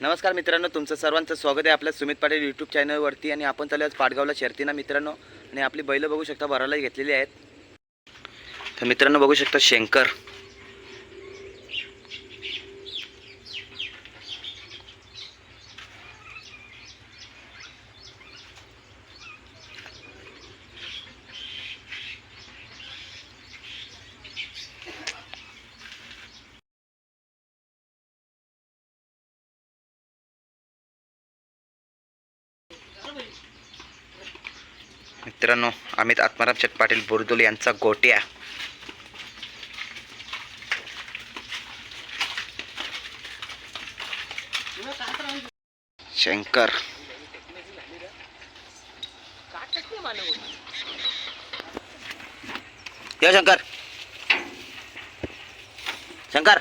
नमस्कार मित्रांनो तुमचं सर्वांचं स्वागत आहे आपल्या सुमित पाटील यूट्यूब चॅनलवरती आणि आपण चालू आज पाडगावला शर्तीना मित्रांनो आणि आपली बैलं बघू शकता भरायला घेतलेली आहेत. तर मित्रांनो बघू शकता शंकर. मित्रांनो अमित आत्माराम शेठ पाटील बुरदुल यांचा गोट्या. शंकर. शंकर. शंकर.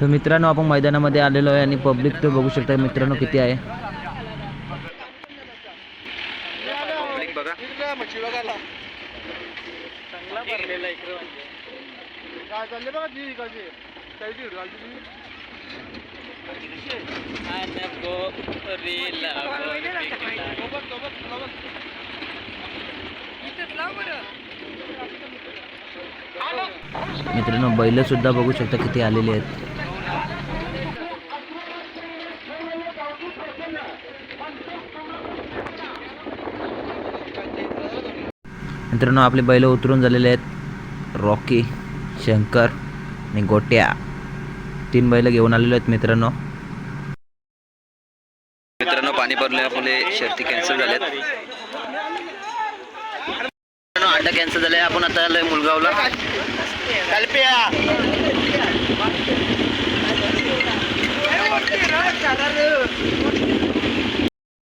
तर मित्रांनो आपण मैदानामध्ये आलेलो आहे आणि पब्लिक तर बघू शकता मित्रांनो किती आहे. पब्लिक बघा. मित्रांनो बैल सुद्धा बघू शकता किती आलेले आहेत. मित्रांनो आपले बैल उतरून झालेले आहेत. रॉकी शंकर आणि गोट्या. तीन बैल घेऊन आलेले आहेत मित्रांनो. मित्रांनो पाणी भरले आपले. शर्ती कॅन्सल झाल्यात. मित्रांनो अड्डा कॅन्सल झालाय. आपण आता आलोय मुलगावला.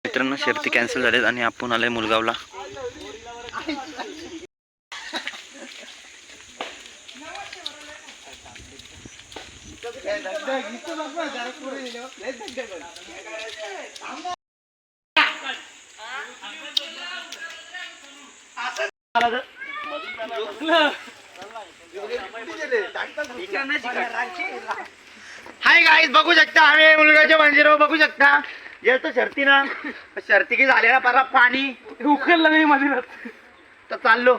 मित्रांनो शर्ती कॅन्सल झाल्यात आणि आपण आलोय मुलगावला. हाय गाईज बघू शकता आम्ही मुलगाच्या मंदिरावर बघू शकता. येतो शर्ती ना शर्ती की झाले ना परत पाणी. उकललं नाही मंदिरात. तर चाललो.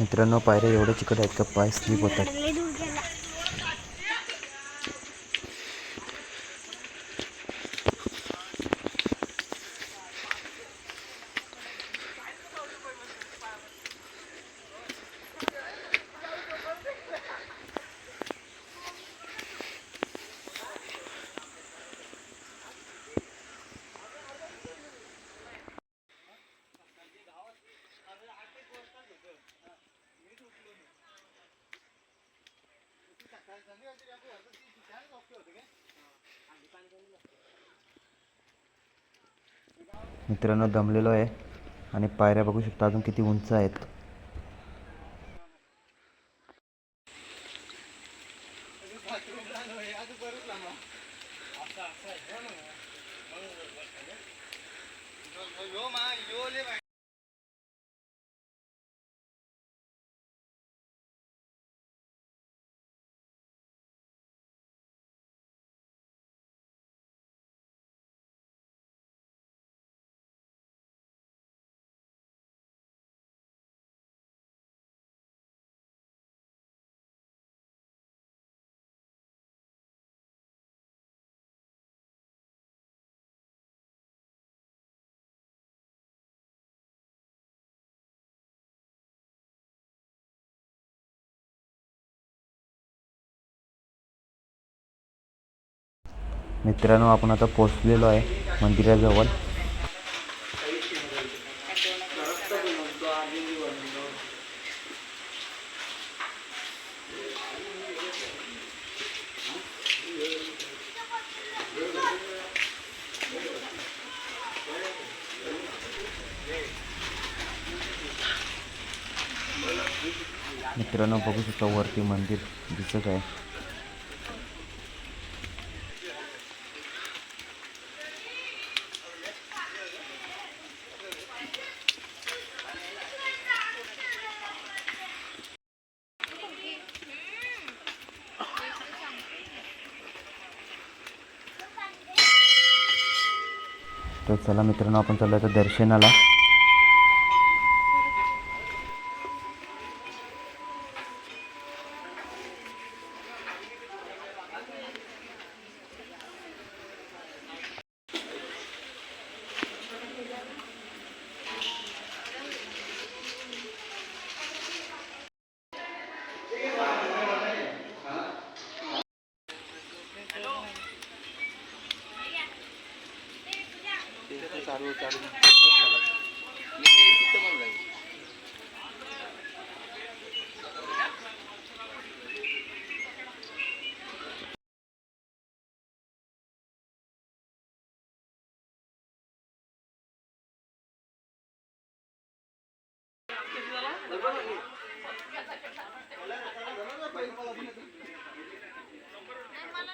मित्रांनो पायऱ्या एवढ्या चिकट आहेत का? पाय स्लिप होतात. मित्रांनो दमलेलो आहे. आणि पायऱ्या बघू शकता अजून किती उंच आहेत. मित्रांनो आपण आता पोचलेलो आहे मंदिराजवळ. मित्रांनो बघू शकता वरती मंदिर दिसत आहे. चला मित्रांनो आपण चाललो आता दर्शनाला. સારું ચાલુ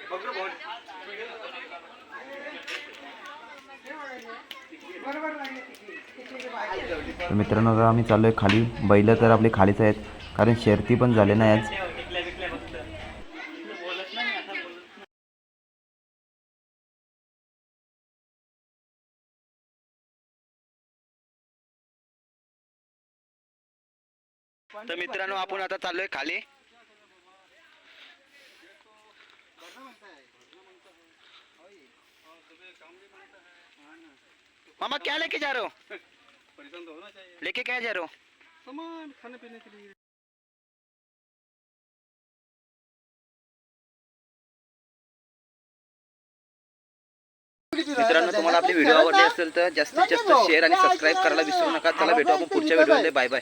बकरो बहुत तर मित्रांनो आता आम्ही चाललो आहे खाली. बैल तर आपले खालीच आहेत कारण शर्ती पण झाले नाही आज. तर मित्रांनो आपण आता चाललोय खाली. मामा क्या लेके जा रहे हो? लेके क्या जा रहे हो? सामान खाने पीने के लिए। मित्रांनो तुम्हाला आपली व्हिडिओ आवडली असेल तर जास्तीत जास्त शेअर आणि सबस्क्राईब करायला विसरू नका. चला भेटू आपण पुढच्या व्हिडिओमध्ये बाय बाय